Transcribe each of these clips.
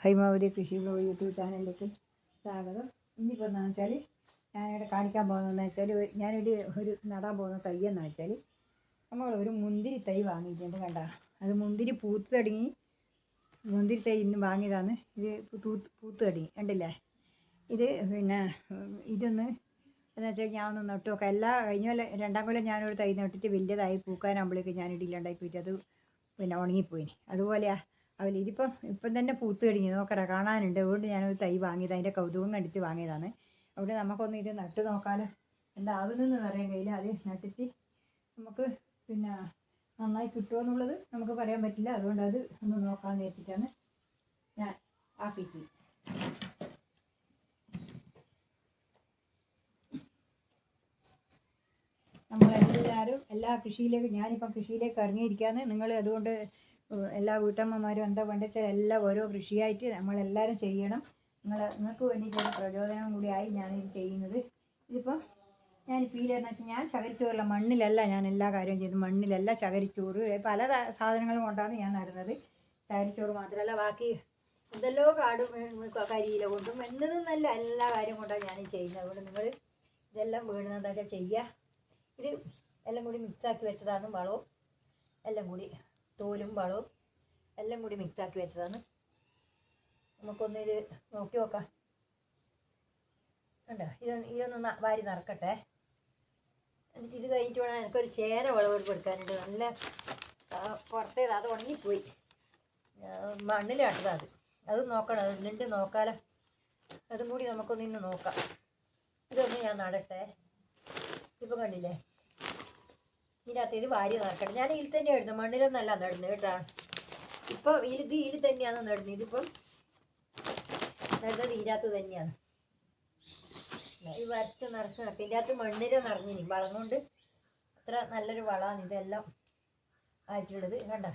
ഹൈമാവതി കൃഷി blog YouTube ചാനലിലേക്ക് സ്വാഗതം. ഇന്നിപ്പോൾ എന്താണെന്ന് വെച്ചാൽ ഞാനിവിടെ കാണിക്കാൻ പോകുന്നതെന്ന് വെച്ചാൽ ഞാനൊരു ഒരു നടാൻ പോകുന്ന തൈ എന്ന് വെച്ചാൽ നമ്മൾ ഒരു മുന്തിരി തൈ വാങ്ങിയിട്ടുണ്ട് കണ്ട. അത് മുന്തിരി പൂത്ത് തുടങ്ങി മുന്തിരി തൈ ഇന്ന് വാങ്ങിയതാണ്. ഇത് തൂത്ത് പൂത്ത് തുടങ്ങി. കണ്ടില്ലേ? ഇത് പിന്നെ ഇതൊന്ന് എന്ന് വെച്ചാൽ ഞാൻ ഒന്ന് നട്ടു നോക്കാം എല്ലാ കഴിഞ്ഞ കൊല്ലം രണ്ടാം കൊല്ലം ഞാനൊരു തൈ നട്ടിട്ട് വലിയതായി പൂക്കാനാകുമ്പോഴേക്ക് ഞാൻ ഇടിയില്ലാണ്ടായി പോയിട്ട് അത് പിന്നെ ഉണങ്ങിപ്പോയി അതുപോലെയാ അവൽ ഇതിപ്പം ഇപ്പം തന്നെ പൂത്ത് കഴിഞ്ഞു. നോക്കടാ കാണാനുണ്ട്. അതുകൊണ്ട് ഞാനൊരു തൈ വാങ്ങിയത് അതിന്റെ കൗതുകം കണ്ടിട്ട് വാങ്ങിയതാണ്. അവിടെ നമുക്കൊന്ന് ഇത് നട്ട് നോക്കാലോ. എന്താവുന്നെന്ന് പറയാൻ കഴിയില്ല. അത് നട്ടിട്ട് നമുക്ക് പിന്നെ നന്നായി കിട്ടുമോ എന്നുള്ളത് നമുക്ക് പറയാൻ പറ്റില്ല. അതുകൊണ്ട് അത് ഒന്ന് നോക്കാമെന്ന് വെച്ചിട്ടാണ് ഞാൻ ആക്കിക്ക് നമ്മളെല്ലാവരും എല്ലാ കൃഷിയിലേക്ക് ഞാനിപ്പം കൃഷിയിലേക്ക് ഇറങ്ങിയിരിക്കുകയാണ്. നിങ്ങൾ അതുകൊണ്ട് എല്ലാ വീട്ടമ്മമാരും എന്താ വേണ്ടത് എല്ലാം ഓരോ കൃഷിയായിട്ട് നമ്മളെല്ലാവരും ചെയ്യണം. നിങ്ങൾ നിങ്ങൾക്ക് വേണ്ടിയിട്ടൊരു പ്രചോദനം കൂടിയായി ഞാനിത് ചെയ്യുന്നത്. ഇതിപ്പോൾ ഞാൻ പീലെന്ന് വെച്ചാൽ ഞാൻ ചകരിച്ചോറില്ല മണ്ണിലല്ല ഞാൻ എല്ലാ കാര്യവും ചെയ്തു മണ്ണിലല്ല ചകരിച്ചോറ് പല സാധനങ്ങളും കൊണ്ടാണ് ഞാൻ നടുന്നത്. ചകരിച്ചോറ് മാത്രമല്ല ബാക്കി എന്തെല്ലോ കാടും കരിയില കൊണ്ടും എന്നതെന്നല്ല എല്ലാ കാര്യം കൊണ്ടാണ് ഞാൻ ചെയ്യുന്നത്. അതുകൊണ്ട് നിങ്ങൾ ഇതെല്ലാം വീഴുന്നതൊക്കെ ചെയ്യുക. ഇത് എല്ലാം കൂടി മിക്സാക്കി വെച്ചതാണ് വളവും. എല്ലാം കൂടി തോലും വളവും എല്ലാം കൂടി മിക്സാക്കി വെച്ചതാണ്. നമുക്കൊന്നിത് നോക്കി നോക്കാം. കണ്ടോ? ഇത് ഇതൊന്ന് വാരി നിറക്കട്ടെ. എന്നിട്ട് ഇത് കഴിഞ്ഞിട്ട് വേണം എനിക്കൊരു ചേര വിളവെടുപ്പ് എടുക്കാനുണ്ട് നല്ല പുറത്തേത് അത് ഉണങ്ങിപ്പോയി. മണ്ണിൽ അത്. അത് നോക്കണം എന്നിട്ട് നോക്കാലോ. അതും കൂടി നമുക്കൊന്ന് ഇന്ന് നോക്കാം. ഇതൊന്ന് ഞാൻ നടട്ടെ. ഇപ്പം കണ്ടില്ലേ? ഇതിനകത്ത് ഇത് വാരി നടക്കട്ടെ. ഞാൻ ഇതിൽ തന്നെ ഇടുന്നത് മണ്ണിലൊന്നല്ല നടുന്നത് കേട്ടാ. ഇപ്പൊ ഇത് ഇതിൽ തന്നെയാണ് നടുന്നത് ഇതിപ്പം നടുന്നത് ഇതിനകത്ത് തന്നെയാണ്. ഈ വരച്ച് നിറച്ച് നട്ടു ഇതിന്റെ അകത്ത് മണ്ണിര നിറഞ്ഞിനി വളം കൊണ്ട് അത്ര നല്ലൊരു വളമാണ് ഇതെല്ലാം ആയിട്ടുള്ളത്. കണ്ട?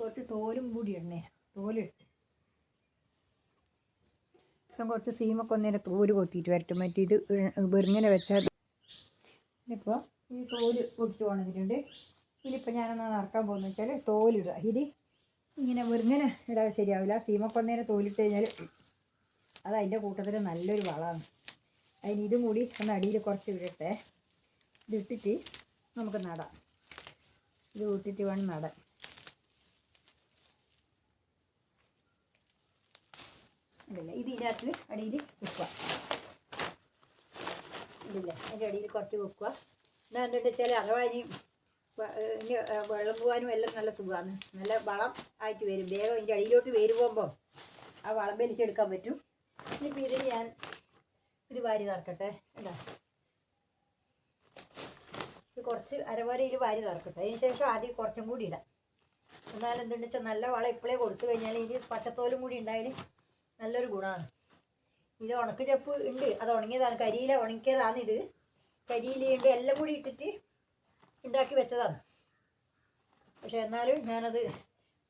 കുറച്ച് തോലും കൂടി ഇടണേ. തോലിട്ട് ഇപ്പം കുറച്ച് സീമൊക്കെ ഒന്നേരം തോൽ കൊത്തിയിട്ട് വരട്ടും. മറ്റേ ഇത് വെറുങ്ങനെ വെച്ചാൽ ഇപ്പോൾ ഈ തോൽ പൊട്ടിച്ച് പോകണമെന്നിട്ടുണ്ട് ഇതിലിപ്പോൾ ഞാനൊന്ന് നടക്കാൻ പോകുന്നത് വെച്ചാൽ തോലിടുക. ഇത് ഇങ്ങനെ വെറുങ്ങനെ ഇടാൻ ശരിയാവില്ല. സീമൊക്കെ ഒന്നേരം തോലിട്ട് കഴിഞ്ഞാൽ അത് അതിന്റെ കൂട്ടത്തിൽ നല്ലൊരു വളമാണ്. അതിന് ഇതും കൂടി ഒന്ന് അടിയിൽ കുറച്ച് ഇടട്ടെ. ഇതിട്ടിട്ട് നമുക്ക് നടാം. ഇത് വിട്ടിട്ട് വേണം നടാൻ. ഇല്ല ഇത് ഇതിനകത്ത് അടിയിൽ വെക്കുക. ഇതില്ല അതിന്റെ അടിയിൽ കുറച്ച് വെക്കുക. എന്നാ എന്നിട്ട് വെച്ചാൽ അഥവാ ഇനി വെള്ളം പോകാനും എല്ലാം നല്ല സുഖമാണ്. നല്ല വളം ആയിട്ട് വരും. വേഗം ഇതിന്റെ അടിയിലോട്ട് വേര് പോകുമ്പോൾ ആ വളം വലിച്ചെടുക്കാൻ പറ്റും. ഇനിയിപ്പോൾ ഇതിൽ ഞാൻ ഇത് വാരി നിറക്കട്ടെ എന്താ കുറച്ച് അരവരയിൽ വാരി നിറക്കട്ടെ അതിന് ശേഷം ആദ്യം കുറച്ചും കൂടി ഇടാം. എന്തെന്ന് വെച്ചാൽ നല്ല വളം ഇപ്പോഴേ കൊടുത്തു കഴിഞ്ഞാൽ ഇനി പച്ചത്തോലും കൂടി ഉണ്ടായാൽ നല്ലൊരു ഗുണമാണ്. ഇത് ഉണക്ക് ചെപ്പ് ഉണ്ട്. അത് ഉണങ്ങിയതാണ്. കരിയില ഉണക്കിയതാണ് ഇത് കരിയിലുണ്ട് എല്ലാം കൂടി ഇട്ടിട്ട് ഉണ്ടാക്കി വെച്ചതാണ്. പക്ഷെ എന്നാലും ഞാനത്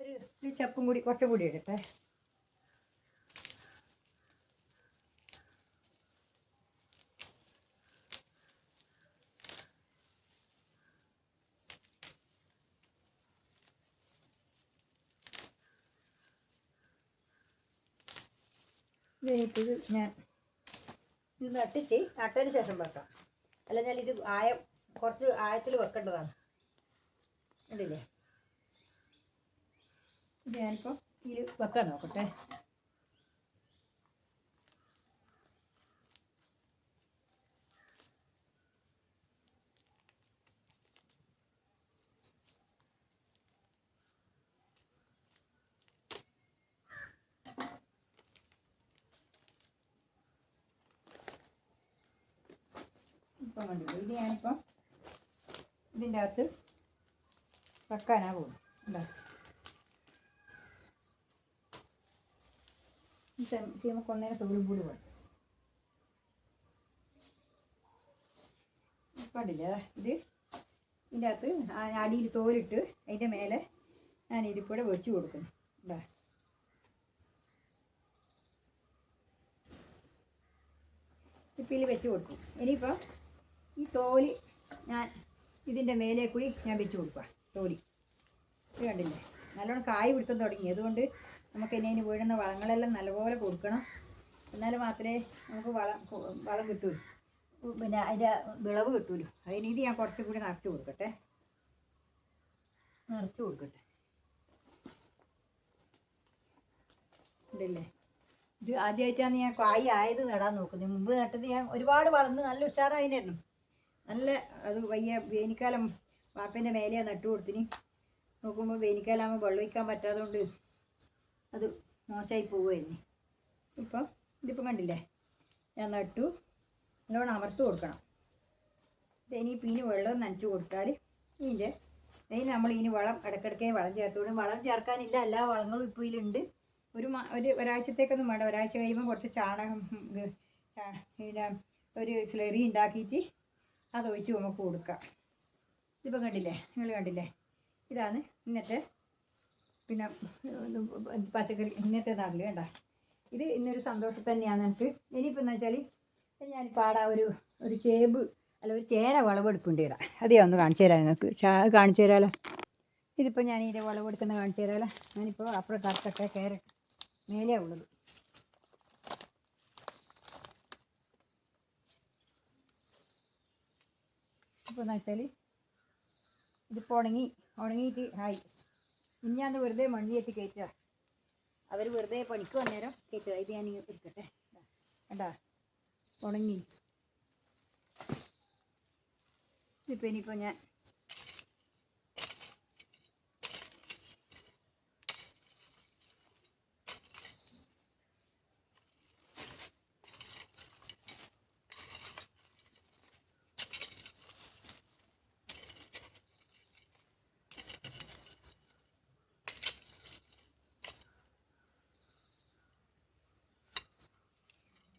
ഒരു ചപ്പും കൂടി കുറച്ചും കൂടി എടുത്തേ. ഇത് ഞാൻ ഇത് നട്ടിട്ട് നട്ടതിന് ശേഷം വെക്കാം. ഞാൻ ഇത് ആയം കുറച്ച് ആയത്തിൽ വെക്കേണ്ടതാണ്. ഉണ്ടല്ലേ ഞാനിപ്പോൾ ഇതിൽ വെക്കാൻ നോക്കട്ടെ. ഇപ്പം കണ്ടില്ലേ ഇത് ഞാനിപ്പം ഇതിന്റെ അകത്ത് വെക്കാനാ പോകും ഉണ്ടോ ഒന്നേരം തോലും കൂടി വേണം. കണ്ടില്ലേ? ഇത് ഇതിന്റെ അകത്ത് അടിയിൽ തോലിട്ട് അതിന്റെ മേലെ ഞാൻ ഇരിപ്പൂടെ വെച്ച് കൊടുക്കുന്നു. ഉണ്ടോ ഇപ്പിൽ വെച്ച് കൊടുക്കും. ഇനിയിപ്പോൾ ഈ തോൽ ഞാൻ ഇതിന്റെ മേലെ കൂടി ഞാൻ വെച്ച് കൊടുക്കുക തോലി. ഇത് കണ്ടില്ലേ? നല്ലോണം കായ് പിടുത്തം തുടങ്ങി. അതുകൊണ്ട് നമുക്ക് ഇനി വീഴുന്ന വളങ്ങളെല്ലാം നല്ലപോലെ കൊടുക്കണം. എന്നാൽ മാത്രമേ നമുക്ക് വളം വളം കിട്ടുള്ളൂ പിന്നെ അതിന്റെ വിളവ് കിട്ടുള്ളൂ അതിന് ഇത് ഞാൻ കുറച്ചും കൂടി നിറച്ച് കൊടുക്കട്ടെ. നിറച്ച് കൊടുക്കട്ടെ. ഉണ്ടല്ലേ ഇത് ആദ്യമായിട്ടാണ് ഞാൻ കായ് ആയത് നടാൻ നോക്കുന്നത്. മുമ്പ് നട്ടത് ഞാൻ ഒരുപാട് വളർന്ന് നല്ല ഉഷാറായിരുന്നു നല്ല അത് വയ്യ. വേനൽക്കാലം വാപ്പേന്റെ മേലെയാ നട്ടു കൊടുത്തിന്. നോക്കുമ്പോൾ വേനൽക്കാലാകുമ്പോൾ വെള്ളം ഒഴിക്കാൻ പറ്റാത്തതുകൊണ്ട് അത് മോശമായി പോവുമായിരുന്നു ഇപ്പം ഇതിപ്പം കണ്ടില്ലേ? ഞാൻ നട്ടു. നല്ലോണം അമർത്ത് കൊടുക്കണം. ഇനിയിപ്പോൾ ഇനി വെള്ളം നനച്ച് കൊടുത്താൽ ഇതിന്റെ ഇതിന് നമ്മൾ ഇനി വളം ഇടയ്ക്കിടയ്ക്ക് വളം ചേർത്തോടും വളം ചേർക്കാനില്ല. എല്ലാ വളങ്ങളും ഇപ്പോൾ ഇതിലുണ്ട്. ഒരു ഒരു ഒരാഴ്ചത്തേക്കൊന്നും വേണ്ട. ഒരാഴ്ച കഴിയുമ്പോൾ കുറച്ച് ചാണകം പിന്നെ ഒരു സ്ലറി ഉണ്ടാക്കിയിട്ട് അതൊഴിച്ച് നമുക്ക് കൊടുക്കാം. ഇതിപ്പം കണ്ടില്ലേ? നിങ്ങൾ കണ്ടില്ലേ? ഇതാണ് ഇന്നത്തെ പിന്നെ പച്ചക്കറി ഇന്നത്തെ നാട്ടിൽ വേണ്ട ഇത് ഇന്നൊരു സന്തോഷം തന്നെയാണ് എനിക്ക് ഇനിയിപ്പോൾ എന്ന് വെച്ചാൽ ഞാൻ ആടെ ഒരു ഒരു ചേമ്പ് അല്ല ഒരു ചേര വിളവെടുപ്പുണ്ട് ഇവിടെ. അതേ ഒന്ന് കാണിച്ചു തരാം നിങ്ങൾക്ക്. ചാ കാണിച്ചു തരാമല്ലോ ഇതിപ്പോൾ ഞാൻ ഇതിന്റെ വിളവെടുക്കുന്ന കാണിച്ചു തരാമല്ലോ ഞാനിപ്പോൾ അപ്പുറം കറക്കട്ടെ കയറട്ടെ മേലെയാണ് ഉള്ളത്. ഇപ്പോൾ എന്ന് വെച്ചാൽ ഇതിപ്പോൾ ഉണങ്ങി ഉണങ്ങിയിട്ട് ആയി. ഇഞ്ഞാന്ന് വെറുതെ മണ്ണിയേറ്റ് കയറ്റുക അവർ വെറുതെ പണിക്ക് വന്നേരം കയറ്റുക. ഇത് ഞാൻ ഇങ്ങനെ എടുക്കട്ടെ കണ്ടാ? ഉണങ്ങി. ഇതിപ്പോൾ ഇനിയിപ്പോൾ ഞാൻ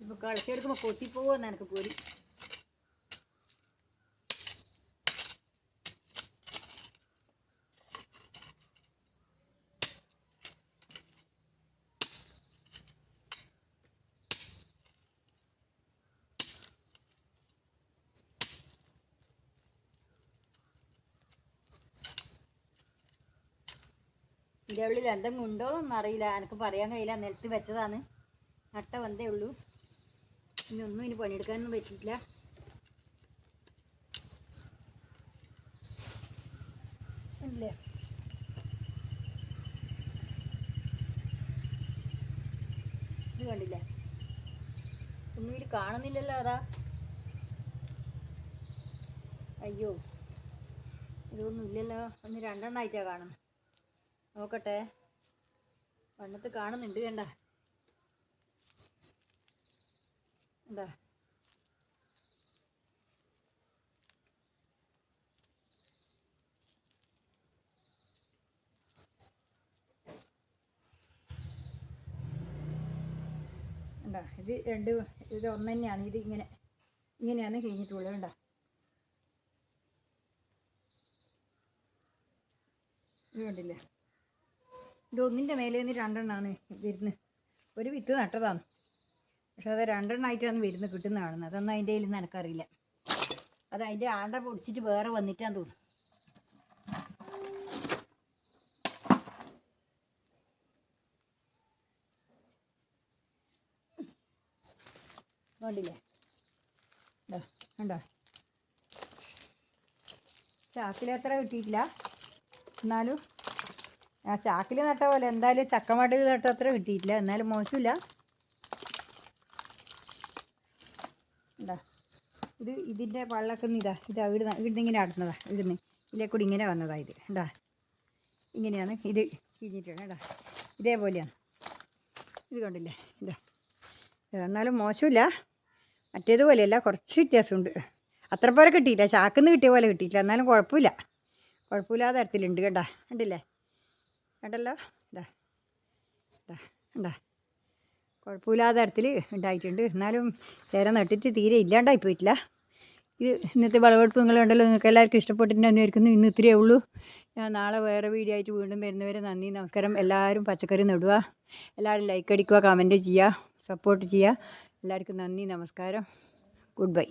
ഇപ്പോൾ കളിച്ചെടുക്കുമ്പോൾ കൊത്തിപ്പോകുമെന്ന് എനിക്ക് പോരി. ഇതിന്റെ ഉള്ളിൽ എന്തെങ്കിലും ഉണ്ടോ എന്നറിയില്ല എനിക്ക് പറയാൻ കഴിയില്ല. നിലത്ത് വെച്ചതാണ്. നട്ട വന്നേ ഉള്ളൂ. ഇനി ഒന്നും ഇനി പണിയെടുക്കാനൊന്നും പറ്റിയില്ല ഇല്ലേ? ഇത് കണ്ടില്ലേ? ഒന്നും ഇതിൽ കാണുന്നില്ലല്ലോ അതാ അയ്യോ ഇതൊന്നും ഇല്ലല്ലോ. ഒന്ന് രണ്ടെണ്ണമായിട്ടാണ് കാണുന്നത് നോക്കട്ടെ. വണ്ണത്ത് കാണുന്നുണ്ട് കണ്ട. എന്താ ഉണ്ടാ ഇത് രണ്ട് ഇത് ഒന്ന് തന്നെയാണ് ഇത് ഇങ്ങനെ ഇങ്ങനെയാണ് കഴിഞ്ഞിട്ടുള്ളത് കണ്ട? ഇത് കണ്ടില്ലേ? ഇത് ഒന്നിന്റെ മേലെ നിന്ന് രണ്ടെണ്ണമാണ് വരുന്നത്. ഒരു വിത്ത് നട്ടതാണ്. പക്ഷെ അത് രണ്ടെണ്ണമായിട്ടാണ് വരുന്നത് കിട്ടുന്ന കാണുന്നത്. അതൊന്നും അതിന്റെ കയ്യിൽ നിന്ന് എനിക്കറിയില്ല. അത് അതിന്റെ ആണ്ട പൊടിച്ചിട്ട് വേറെ വന്നിട്ടാന്ന് തോന്നുന്നു. കണ്ടില്ലേ? ഇതാ, കണ്ടോ? ചാക്കിൽ എത്ര കിട്ടിയിട്ടില്ല? എന്നാലും ആ ചാക്കിൽ നട്ട പോലെ എന്തായാലും ചക്കമടയിൽ നട്ട അത്ര കിട്ടിയിട്ടില്ല. എന്നാലും മോശമില്ല എന്താ ഇത് ഇതിന്റെ വള്ളമൊക്കെ ഒന്ന് ഇതാ ഇതാ ഇവിടുന്ന് ഇവിടുന്ന് ഇങ്ങനെ ആടുന്നതാ ഇവിടുന്ന് ഇതിലെ കൂടി ഇങ്ങനെ വന്നതാ ഇത്. കേട്ടാ ഇങ്ങനെയാണ് ഇത് കിഞ്ഞിട്ടുണ്ട് കേട്ടാ ഇതേപോലെയാണ്. ഇത് കണ്ടില്ലേ? ഇതാ. എന്നാലും മോശമില്ല. മറ്റേതുപോലെയല്ല കുറച്ച് വ്യത്യാസമുണ്ട്. അത്ര പോലെ കിട്ടിയില്ല. ചാക്കിന്ന് കിട്ടിയ പോലെ കിട്ടിയില്ല. എന്നാലും കുഴപ്പമില്ല. കുഴപ്പമില്ലാത്ത തരത്തിലുണ്ട് കേട്ടാ. കണ്ടില്ലേ? കണ്ടല്ലോ? ഇതാ. ഇതാ കണ്ടാ കുഴപ്പമില്ലാത്ത തരത്തിൽ ഉണ്ടായിട്ടുണ്ട്. എന്നാലും ചേര നട്ടിട്ട് തീരെ ഇല്ലാണ്ടായി പോയിട്ടില്ല. ഇത് ഇന്നത്തെ വിളവെടുപ്പ് നിങ്ങളുണ്ടല്ലോ നിങ്ങൾക്ക് എല്ലാവർക്കും ഇഷ്ടപ്പെട്ടിട്ടുണ്ടെന്ന് വിചാരിക്കുന്നു. ഇന്ന് ഇത്രയേ ഉള്ളൂ. ഞാൻ നാളെ വേറെ വീഡിയോ ആയിട്ട് വീണ്ടും വരുന്നവരെ നന്ദി നമസ്കാരം. എല്ലാവരും പച്ചക്കറി നടുക. എല്ലാവരും ലൈക്ക് അടിക്കുക കമന്റ് ചെയ്യുക സപ്പോർട്ട് ചെയ്യുക. എല്ലാവർക്കും നന്ദി നമസ്കാരം. Good bye